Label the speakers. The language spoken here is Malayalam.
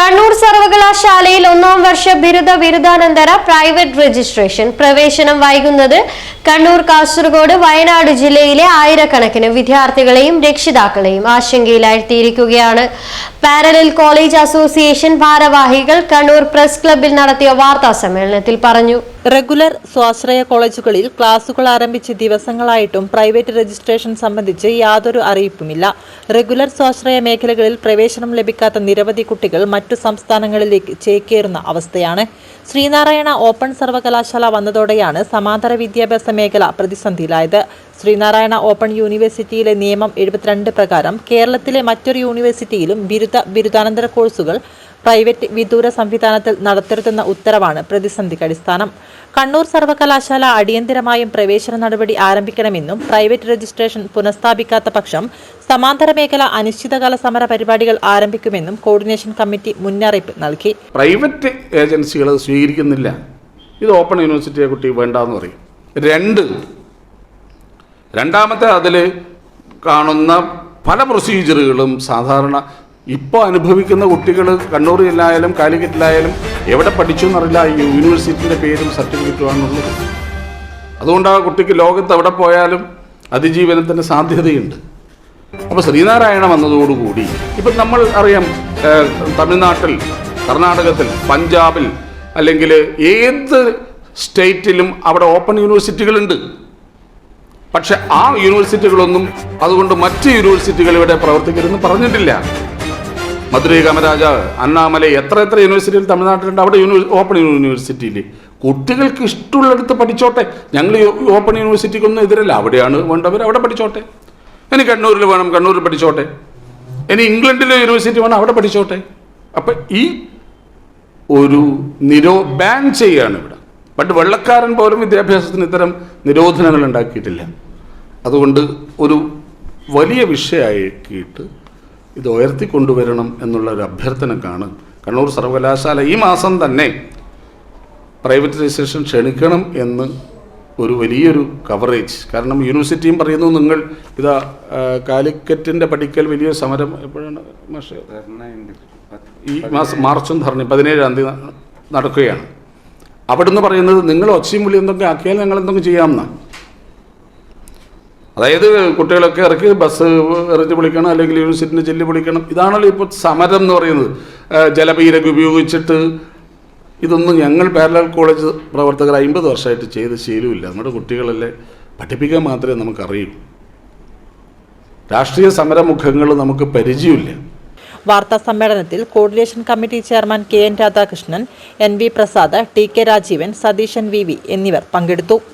Speaker 1: കണ്ണൂർ സർവകലാശാലയിൽ ഒന്നാം വർഷ ബിരുദ ബിരുദാനന്തര പ്രൈവറ്റ് രജിസ്ട്രേഷൻ. പ്രവേശനം വൈകുന്നത് കണ്ണൂർ കാസർഗോഡ് വയനാട് ജില്ലയിലെ ആയിരക്കണക്കിന് വിദ്യാർത്ഥികളെയും രക്ഷിതാക്കളെയും ആശങ്കയിലാഴ്ത്തിയിരിക്കുകയാണ്. പാരലൽ കോളേജ് അസോസിയേഷൻ ഭാരവാഹികൾ കണ്ണൂർ പ്രസ് ക്ലബിൽ നടത്തിയ വാർത്താ സമ്മേളനത്തിൽ പറഞ്ഞു.
Speaker 2: റെഗുലർ സ്വാശ്രയ കോളേജുകളിൽ ക്ലാസുകൾ ആരംഭിച്ച് ദിവസങ്ങളായിട്ടും പ്രൈവറ്റ് രജിസ്ട്രേഷൻ സംബന്ധിച്ച് യാതൊരു അറിയിപ്പുമില്ല. റെഗുലർ സ്വാശ്രയ മേഖലകളിൽ പ്രവേശനം ലഭിക്കാത്ത നിരവധി കുട്ടികൾ സംസ്ഥാനങ്ങളിലേക്ക് ചേക്കേറുന്ന അവസ്ഥയാണ്. ശ്രീനാരായണ ഓപ്പൺ സർവകലാശാല വന്നതോടെയാണ് സമാന്തര വിദ്യാഭ്യാസ മേഖല പ്രതിസന്ധിയിലായത്. ശ്രീനാരായണ ഓപ്പൺ യൂണിവേഴ്സിറ്റിയിലെ നിയമം എഴുപത്തിരണ്ട് പ്രകാരം കേരളത്തിലെ മറ്റൊരു യൂണിവേഴ്സിറ്റിയിലും ബിരുദ ബിരുദാനന്തര കോഴ്സുകൾ പ്രൈവറ്റ് വിദൂര സംവിധാനത്തിൽ നടത്തരുതെന്ന ഉത്തരവാണ് പ്രതിസന്ധിക്ക് അടിസ്ഥാനം. കണ്ണൂർ സർവകലാശാല അടിയന്തരമായും പ്രവേശന നടപടി ആരംഭിക്കണമെന്നും പ്രൈവറ്റ് രജിസ്ട്രേഷൻ പുനഃസ്ഥാപിക്കാത്ത പക്ഷം സമാന്തര മേഖല അനിശ്ചിതകാല സമര പരിപാടികൾ ആരംഭിക്കുമെന്നും കോർഡിനേഷൻ കമ്മിറ്റി മുന്നറിയിപ്പ് നൽകി.
Speaker 3: പ്രൈവറ്റ് ഏജൻസികൾ സ്വീകരിക്കുന്നില്ല. ഇത് ഓപ്പൺ യൂണിവേഴ്സിറ്റിയെ കുട്ടി വേണ്ടെന്ന് പറയും. രണ്ട്. രണ്ടാമത്തെ അതിൽ കാണുന്ന പല പ്രൊസീജിയറുകളും സാധാരണ ഇപ്പോൾ അനുഭവിക്കുന്ന കുട്ടികൾ കണ്ണൂർ ജില്ലയിലായാലും കാലിക്കറ്റിലായാലും എവിടെ പഠിച്ചു എന്നറിയില്ല. ഈ യൂണിവേഴ്സിറ്റിന്റെ പേരും സർട്ടിഫിക്കറ്റുമാണുള്ളത്. അതുകൊണ്ട് ആ കുട്ടിക്ക് ലോകത്ത് എവിടെ പോയാലും അതിജീവനത്തിന് സാധ്യതയുണ്ട്. അപ്പോൾ ശ്രീനാരായണ വന്നതോടുകൂടി ഇപ്പം നമ്മൾ അറിയാം തമിഴ്നാട്ടിൽ കർണാടകത്തിൽ പഞ്ചാബിൽ അല്ലെങ്കിൽ ഏത് സ്റ്റേറ്റിലും അവിടെ ഓപ്പൺ യൂണിവേഴ്സിറ്റികളുണ്ട്. പക്ഷെ ആ യൂണിവേഴ്സിറ്റികളൊന്നും അതുകൊണ്ട് മറ്റ് യൂണിവേഴ്സിറ്റികൾ ഇവിടെ പ്രവർത്തിക്കരുതെന്ന് പറഞ്ഞിട്ടില്ല. മധുരൈ കാമരാജ അണ്ണാമല എത്ര എത്ര യൂണിവേഴ്സിറ്റിയിൽ തമിഴ്നാട്ടിലുണ്ട്. അവിടെ യൂണിവേ ഓപ്പൺ യൂണിവേഴ്സിറ്റിയിൽ കുട്ടികൾക്ക് ഇഷ്ടമുള്ളിടത്ത് പഠിച്ചോട്ടെ. ഞങ്ങൾ ഓപ്പൺ യൂണിവേഴ്സിറ്റിക്കൊന്നും എതിരല്ല. അവിടെയാണ് വേണ്ടവർ അവിടെ പഠിച്ചോട്ടെ. ഇനി കണ്ണൂരിൽ വേണം കണ്ണൂരിൽ പഠിച്ചോട്ടെ. ഇനി ഇംഗ്ലണ്ടിലെ യൂണിവേഴ്സിറ്റി വേണം അവിടെ പഠിച്ചോട്ടെ. അപ്പം ഈ ഒരു നിരോ ബാൻ ചെയ്യുകയാണ് ഇവിടെ. പണ്ട് വെള്ളക്കാരൻ പോലും വിദ്യാഭ്യാസത്തിന് ഇത്തരം നിരോധനങ്ങൾ ഉണ്ടാക്കിയിട്ടില്ല. അതുകൊണ്ട് ഒരു വലിയ വിഷയമാക്കിയിട്ട് ഇത് ഉയർത്തിക്കൊണ്ടുവരണം എന്നുള്ള ഒരു അഭ്യർത്ഥനക്കാണ് കണ്ണൂർ സർവകലാശാല ഈ മാസം തന്നെ പ്രൈവറ്റൈസേഷൻ ക്ഷണിക്കണം എന്ന് ഒരു വലിയൊരു കവറേജ് കാരണം യൂണിവേഴ്സിറ്റിയും പറയുന്നു നിങ്ങൾ ഇതാ കാലിക്കറ്റിന്റെ പഠിക്കൽ വലിയ സമരം എപ്പോഴാണ്? ഈ മാസം മാർച്ചും ധർണി പതിനേഴാം തീയതി നടക്കുകയാണ്. അവിടുന്ന് പറയുന്നത് നിങ്ങൾ ഒച്ചയും വിളി എന്തൊക്കെ ആക്കിയാൽ ഞങ്ങൾ എന്തൊക്കെ ചെയ്യാമെന്നാണ് അതായത് കുട്ടികളൊക്കെ ഇറക്കി ബസ് എറിഞ്ഞ് പൊളിക്കണം അല്ലെങ്കിൽ യൂണിവേഴ്സിറ്റിന്റെ ചെല്ലി പൊളിക്കണം ഇതാണല്ലോ ഇപ്പോൾ സമരം എന്ന് പറയുന്നത്. ജലപീരൊക്കെ ഉപയോഗിച്ചിട്ട് ഇതൊന്നും ഞങ്ങൾ പാരലൽ കോളേജ് പ്രവർത്തകർ അമ്പത് വർഷമായിട്ട് ചെയ്ത് ശീലമില്ല. നമ്മുടെ കുട്ടികളല്ലേ പഠിപ്പിക്കാൻ മാത്രമേ നമുക്കറിയൂ. രാഷ്ട്രീയ സമരമുഖങ്ങൾ നമുക്ക് പരിചയമില്ല.
Speaker 2: വാർത്താ സമ്മേളനത്തിൽ coordination committee chairman K N Radhakrishnan N V Prasad T K Rajeevan Satheesan V V എന്നിവർ പങ്കെടുത്തു.